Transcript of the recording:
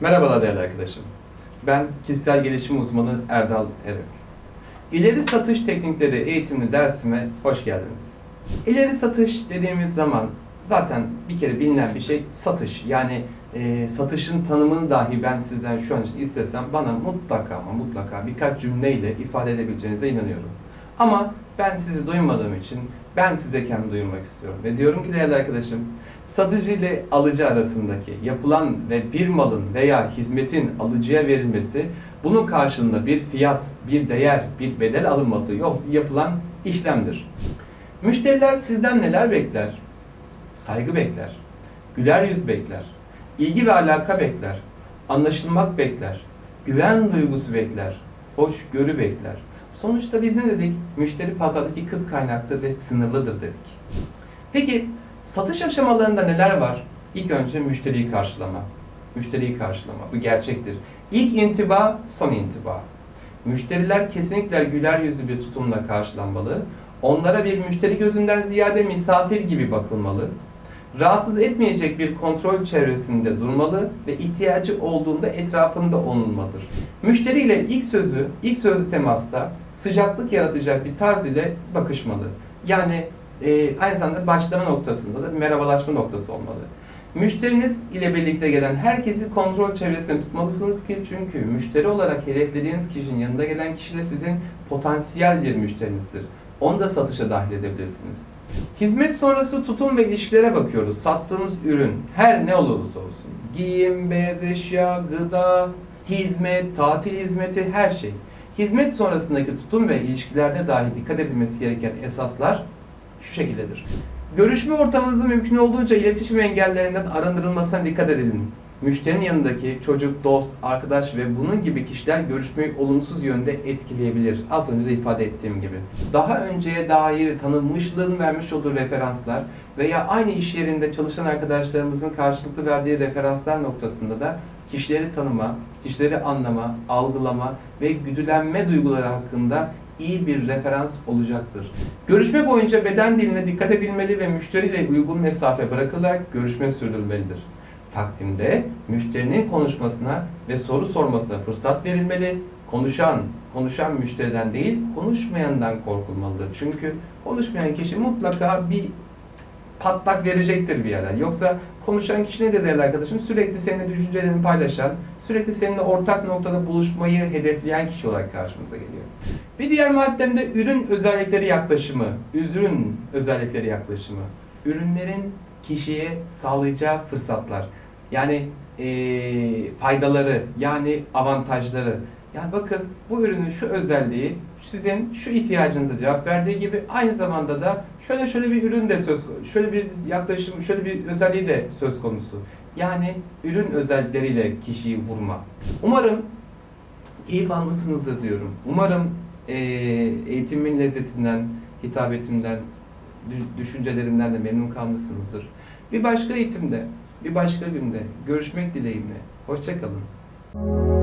Merhabalar değerli arkadaşım. Ben kişisel gelişim uzmanı Erdal Erök. İleri satış teknikleri eğitimli dersime hoş geldiniz. İleri satış dediğimiz zaman zaten bir kere bilinen bir şey satış. Yani e, satışın tanımını dahi ben sizden şu an istesem bana mutlaka ama mutlaka birkaç cümleyle ifade edebileceğinize inanıyorum. Ama ben sizi duymadığım için ben size kendimi duyurmak istiyorum. Ve diyorum ki değerli arkadaşım, satıcı ile alıcı arasındaki yapılan ve bir malın veya hizmetin alıcıya verilmesi, bunun karşılığında bir fiyat, bir değer, bir bedel alınması yok yapılan işlemdir. Müşteriler sizden neler bekler? Saygı bekler, güler yüz bekler, ilgi ve alaka bekler, anlaşılmak bekler, güven duygusu bekler, hoşgörü bekler. Sonuçta biz ne dedik? Müşteri pazardaki kıt kaynaktır ve sınırlıdır dedik. Peki satış aşamalarında neler var? İlk önce müşteriyi karşılama. Müşteriyi karşılama. Bu gerçektir. İlk intiba, son intiba. Müşteriler kesinlikle güler yüzlü bir tutumla karşılanmalı. Onlara bir müşteri gözünden ziyade misafir gibi bakılmalı. Rahatsız etmeyecek bir kontrol çevresinde durmalı ve ihtiyacı olduğunda etrafında olunmalıdır. Müşteriyle ilk sözü, ilk sözlü temasta sıcaklık yaratacak bir tarz ile bakışmalı. Yani e, aynı zamanda başlama noktasında da bir merhabalaşma noktası olmalı. Müşteriniz ile birlikte gelen herkesi kontrol çevresinde tutmalısınız ki çünkü müşteri olarak hedeflediğiniz kişinin yanında gelen kişi de sizin potansiyel bir müşterinizdir. Onu da satışa dahil edebilirsiniz. Hizmet sonrası tutum ve ilişkilere bakıyoruz. Sattığımız ürün her ne olursa olsun. Giyim, beyaz eşya, gıda, hizmet, tatil hizmeti her şey. Hizmet sonrasındaki tutum ve ilişkilerde dahi dikkat edilmesi gereken esaslar şu şekildedir. Görüşme ortamınızın mümkün olduğunca iletişim engellerinden arındırılmasına dikkat edin. Müşterinin yanındaki çocuk, dost, arkadaş ve bunun gibi kişiler görüşmeyi olumsuz yönde etkileyebilir. Az önce de ifade ettiğim gibi. Daha önceye dair tanınmışlığın vermiş olduğu referanslar veya aynı iş yerinde çalışan arkadaşlarımızın karşılıklı verdiği referanslar noktasında da kişileri tanıma, kişileri anlama, algılama ve güdülenme duyguları hakkında iyi bir referans olacaktır. Görüşme boyunca beden diline dikkat edilmeli ve müşteriyle uygun mesafe bırakılarak görüşme sürdürülmelidir. Takdimde müşterinin konuşmasına ve soru sormasına fırsat verilmeli. Konuşan, konuşan müşteriden değil, konuşmayandan korkulmalıdır. Çünkü konuşmayan kişi mutlaka bir patlak verecektir bir yerden. Yoksa konuşan kişi ne de değerli arkadaşım? Sürekli seninle düşüncelerini paylaşan, sürekli seninle ortak noktada buluşmayı hedefleyen kişi olarak karşımıza geliyor. Bir diğer maddem de ürün özellikleri yaklaşımı. Ürün özellikleri yaklaşımı. Ürünlerin kişiye sağlayacağı fırsatlar. Yani eee, faydaları, yani avantajları. Yani bakın bu ürünün şu özelliği sizin şu ihtiyacınıza cevap verdiği gibi aynı zamanda da şöyle şöyle bir ürün de söz şöyle bir yaklaşım, şöyle bir özelliği de söz konusu. Yani ürün özellikleriyle kişiyi vurma. Umarım keyif almışsınızdır diyorum. Umarım eee, eğitimin lezzetinden, hitabetimden, dü- düşüncelerimden de memnun kalmışsınızdır. Bir başka eğitimde, bir başka günde görüşmek dileğimle. Hoşçakalın.